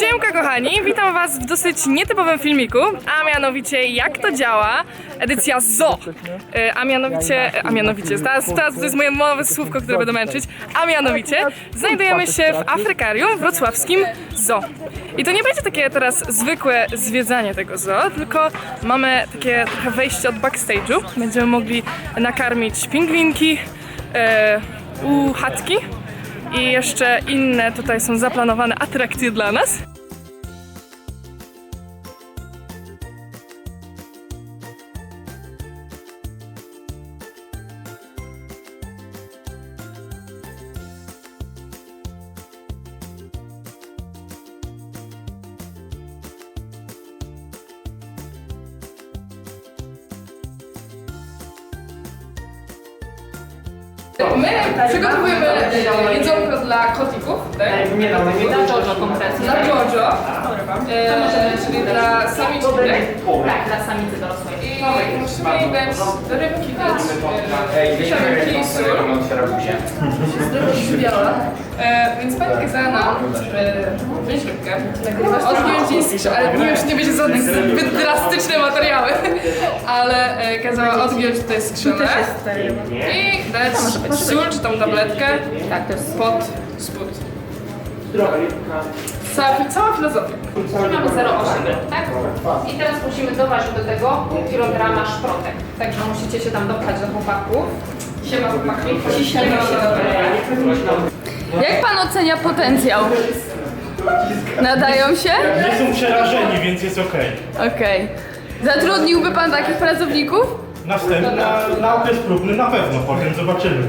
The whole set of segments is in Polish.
Siemka kochani, witam was w dosyć nietypowym filmiku, a mianowicie jak to działa, edycja ZO. E, A mianowicie, a mianowicie, teraz, teraz to jest moje nowe słówko, które będę męczyć, a mianowicie znajdujemy się w Afrykarium wrocławskim ZO. I to nie będzie takie teraz zwykłe zwiedzanie tego zoo, tylko mamy takie trochę wejście od backstage'u. Będziemy mogli nakarmić pingwinki, e, u chatki i jeszcze inne tutaj są zaplanowane atrakcje dla nas. My przygotowujemy jedzonko dla kotików, tak? Dla Jojo konkretnie. Dla Jojo, e, czyli dla samiczki, tak? Tak, dla samicy dorosłej. I musimy jej dać rybki dać, e, wiślawki i sól. Zdrowa e, Więc pani kazała nam e, wziąć rybkę, jej skrzydła, ale nie wiem, czy nie będzie żadne zbyt drastyczne materiały, ale e, kazała odgiąć tutaj skrzydła i dać sól czy tą tabletkę Tak, to spód. Cała, cała filozofia. Mamy 0,8, tak? I teraz musimy doważyć do tego pół kilograma szprotek. Także musicie się tam dopchać do chłopaków. Siema chłopaki. Ciśniemy się do Jak pan ocenia potencjał? Nadają się? Nie są przerażeni, więc jest okej. Okej. Zatrudniłby pan takich pracowników? Następna na okres próbny na pewno, potem zobaczymy.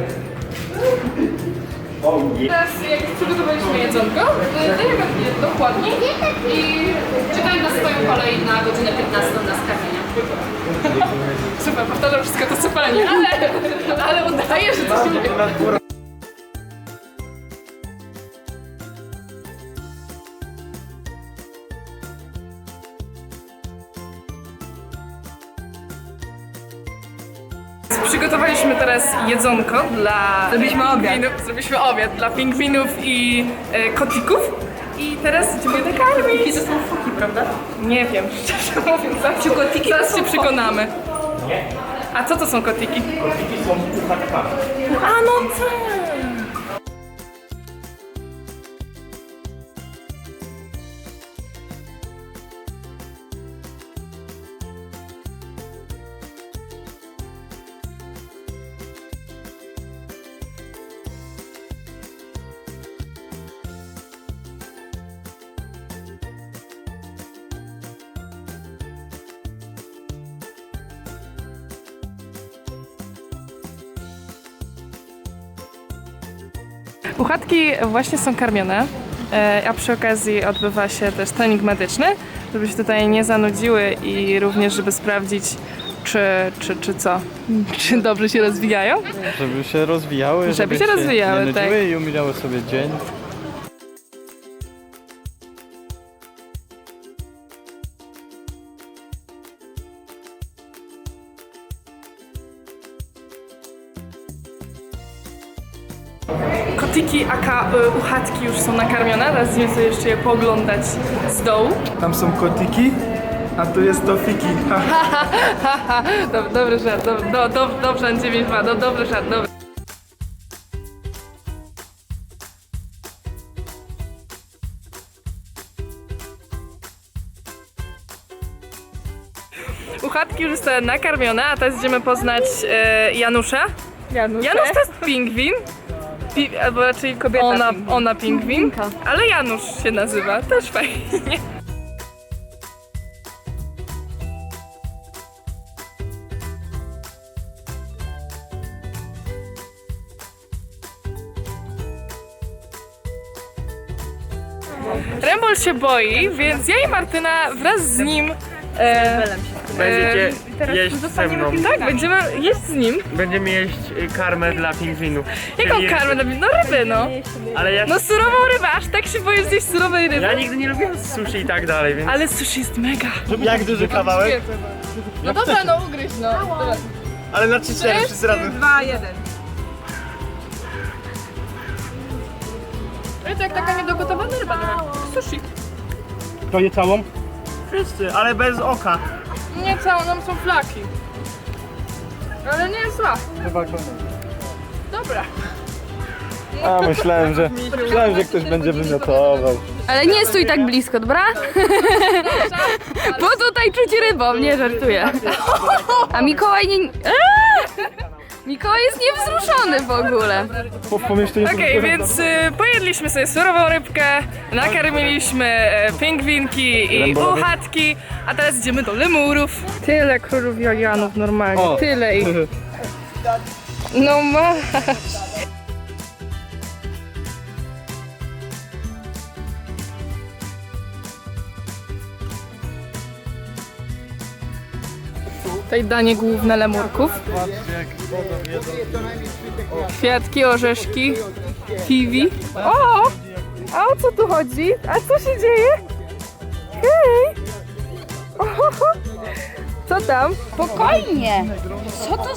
Teraz jak przygotowaliśmy jedzonko, dajemy je dokładnie i Czekają na swoją kolej na godzinę 15 na skamienia. super, powtarzam wszystko to co pani, ale, ale udaje, że coś mówię. Przygotowaliśmy teraz jedzonko dla... Zrobiliśmy obiad. Zrobiliśmy obiad dla pingwinów i e, kotików. I teraz idziemy nakarmić. I to są foki, prawda? Nie wiem, szczerze mówiąc. Zaraz, kotiki zaraz się przekonamy. A co to są kotiki? Kotiki są puchatkami. A no tak. Puchatki właśnie są karmione, e, a przy okazji odbywa się też trening medyczny, żeby się tutaj nie zanudziły i również żeby sprawdzić, czy, czy, czy co, czy dobrze się rozwijają. Żeby się rozwijały, Żeby się rozwijały, nie tak. i umijały sobie dzień. Kotiki aka y, uchatki już są nakarmione, teraz idziemy sobie jeszcze je pooglądać z dołu. Tam są kotiki, a tu jest tofiki. Dob, dobry żart, dob, do, do, dobrze, 9-2, do, dobry żart, dobry. Uchatki już zostały nakarmione, a teraz idziemy poznać e, Janusza. Janusz to jest pingwin. Pi, albo raczej kobieta ona, ona pingwin, ale Janusz się nazywa, też fajnie. Rembol się boi, więc ja i Martyna wraz z nim e, Będziecie teraz jeść ze mną. Tak, będziemy jeść z nim. Będziemy jeść y, karmę dla pingwinów. Jaką Czyli- karmę? dla- No ryby, no. Ale ja, No surową rybę, aż tak się boję zjeść surowej ryby. ja nigdy nie lubiłem sushi i tak dalej, więc... Ale sushi jest mega. Jak duży kawałek? No dobra, no ugryź, no. Ale na 3-4 wszyscy razem. Dwa, jeden. To jak taka niedogotowana ryba. trochę. sushi. To je całą? Wszyscy, ale bez oka. Nie całą, tam są flaki. Ale nie jest zła. Dobra. A myślałem, że myślałem, że ktoś będzie wymiotował. Ale nie stój tak blisko, dobra? Bo tutaj czuć rybą, nie żartuję. A Mikołaj nie... Eee! Mikołaj jest niewzruszony w ogóle. Po, Okej, więc y, pojedliśmy sobie surową rybkę, nakarmiliśmy e, pingwinki i Ręborowie. uchatki, a teraz idziemy do lemurów. Tyle królów Jagianów normalnie, O. tyle ich. No masz. Tutaj danie główne lemurków. Kwiatki, orzeszki, kiwi. O! A o co tu chodzi? A co się dzieje? Hej! Ohoho. Co tam? Spokojnie. Co to,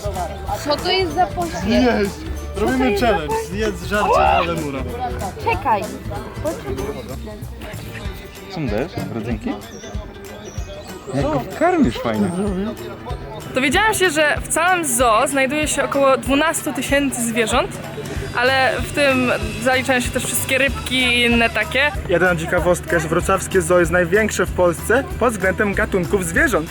co to jest za poświat? Robimy challenge. Zjedz żarcie na lemura. Czekaj. Są też rodzynki? Jak go karmisz fajnie. Dowiedziałam się, że w całym zoo znajduje się około 12 tysięcy zwierząt, ale w tym zaliczają się też wszystkie rybki i inne takie. Jedna ciekawostka, że wrocławskie zoo jest największe w Polsce pod względem gatunków zwierząt.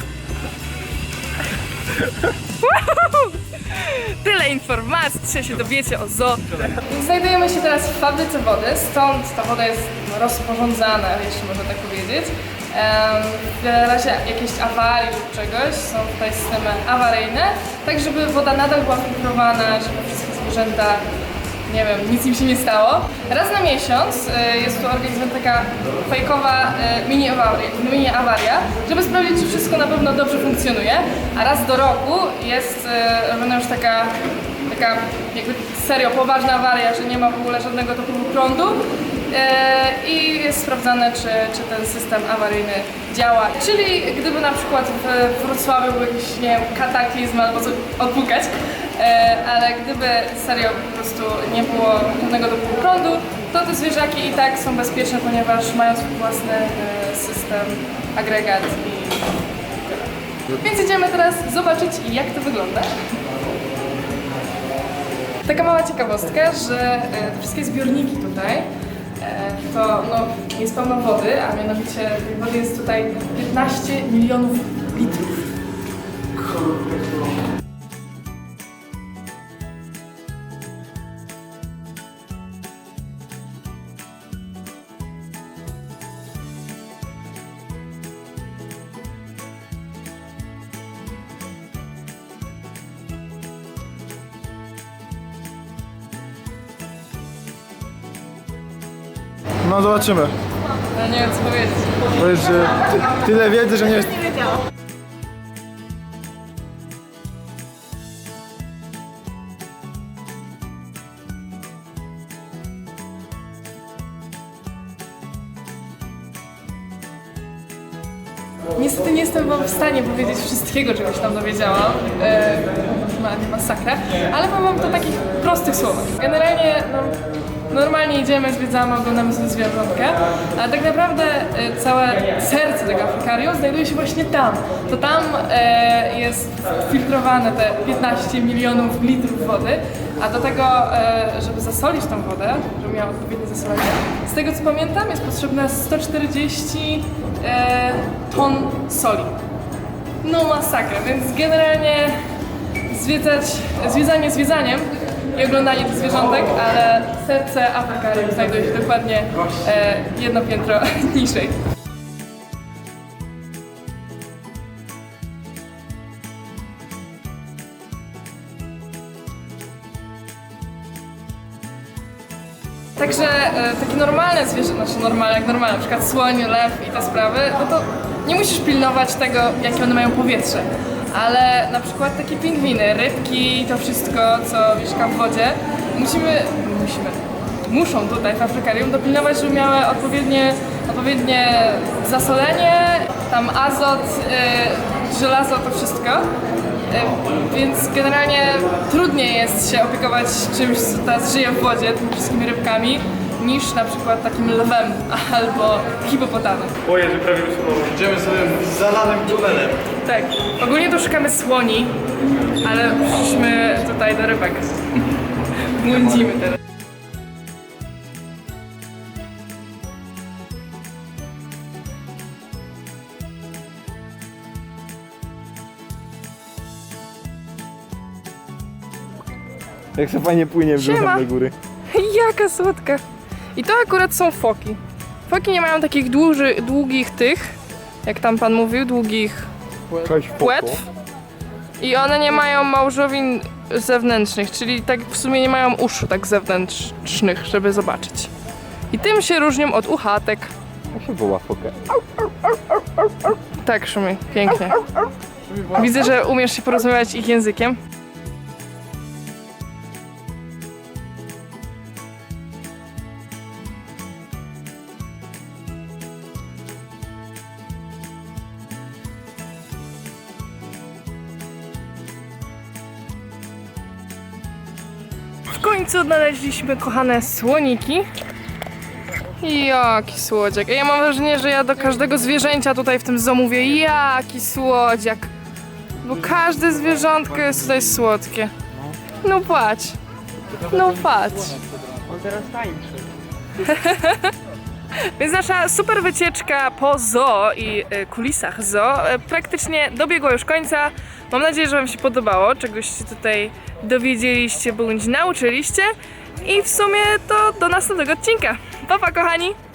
Tyle informacji, dzisiaj się dowiecie o zoo. Znajdujemy się teraz w fabryce wody, stąd ta woda jest rozporządzana, jeśli można tak powiedzieć. W razie jakiejś awarii lub czegoś są tutaj systemy awaryjne, tak żeby woda nadal była filtrowana, żeby wszystkie zwierzęta, nie wiem, nic im się nie stało. Raz na miesiąc e, jest tu organizowana taka fejkowa e, mini awaria, mini awaria, żeby sprawdzić, czy wszystko na pewno dobrze funkcjonuje, a raz do roku jest e, robiona już taka taka jakby serio poważna awaria, że nie ma w ogóle żadnego dopływu prądu i jest sprawdzane, czy, czy ten system awaryjny działa. Czyli gdyby na przykład w Wrocławiu był jakiś, nie wiem, kataklizm albo coś odpukać, e, ale gdyby serio po prostu nie było żadnego dopływu prądu, to te zwierzaki i tak są bezpieczne, ponieważ mają swój własny e, system, agregat i... Więc idziemy teraz zobaczyć, jak to wygląda. Taka mała ciekawostka, że e, te wszystkie zbiorniki tutaj e, to no, jest pełno wody, a mianowicie tej wody jest tutaj 15 milionów litrów. No zobaczymy. No nie wiem co powiedzieć. Powiedz, że ty, tyle wiedzy, że nie jest... Niestety nie jestem wam w stanie powiedzieć wszystkiego, czego się tam dowiedziałam. E, ma, nie masakra. Ale powiem wam to w takich prostych słowach. Generalnie no, normalnie idziemy, zwiedzamy, oglądamy sobie zwierzątkę, ale tak naprawdę e, całe serce tego Afrykarium znajduje się właśnie tam. To tam e, jest filtrowane te 15 milionów litrów wody, a do tego, e, żeby zasolić tą wodę, żeby miała odpowiednie zasolenie, z tego co pamiętam jest potrzebne 140 e, ton soli. No masakra, więc generalnie zwiedzać, zwiedzanie zwiedzaniem i oglądanie tych zwierzątek, ale serce Afrykarium znajduje się dokładnie e, jedno piętro niżej. Także e, takie normalne zwierzę, znaczy normalne, jak normalne, na przykład słoń, lew i te sprawy, no to nie musisz pilnować tego, jakie one mają powietrze. Ale na przykład takie pingwiny, rybki to wszystko, co mieszka w wodzie, musimy, musimy, muszą tutaj w Afrykarium dopilnować, żeby miały odpowiednie, odpowiednie zasolenie, tam azot, y, żelazo, to wszystko. Y, Więc generalnie trudniej jest się opiekować czymś, co teraz żyje w wodzie, tymi wszystkimi rybkami, niż na przykład takim lwem albo hipopotamem. Boję, że prawie usłowo. Idziemy sobie zalanym tunelem. Tak, ogólnie tu szukamy słoni, ale przyszliśmy tutaj do rybek. Błądzimy teraz. Jak się fajnie płynie w Siema. do góry. Jaka słodka. I to akurat są foki. Foki nie mają takich dłuży, długich tych, jak tam pan mówił, długich Cześć, płetw. I one nie mają małżowin zewnętrznych, czyli tak w sumie nie mają uszu tak zewnętrznych, żeby zobaczyć. I tym się różnią od uchatek. Jak się woła fokę? Tak, Szumi, pięknie. Widzę, że umiesz się porozmawiać ich językiem. W końcu odnaleźliśmy kochane słoniki. Jaki słodziak. Ja mam wrażenie, że ja do każdego zwierzęcia tutaj w tym zoo mówię, jaki słodziak. Bo każde zwierzątko jest tutaj słodkie. No patrz. No patrz. On teraz tańczy. Więc nasza super wycieczka po zoo i e, kulisach zoo e, praktycznie dobiegła już końca. Mam nadzieję, że Wam się podobało, czegoś się tutaj dowiedzieliście bądź nauczyliście. I w sumie to do następnego odcinka. Pa, pa kochani!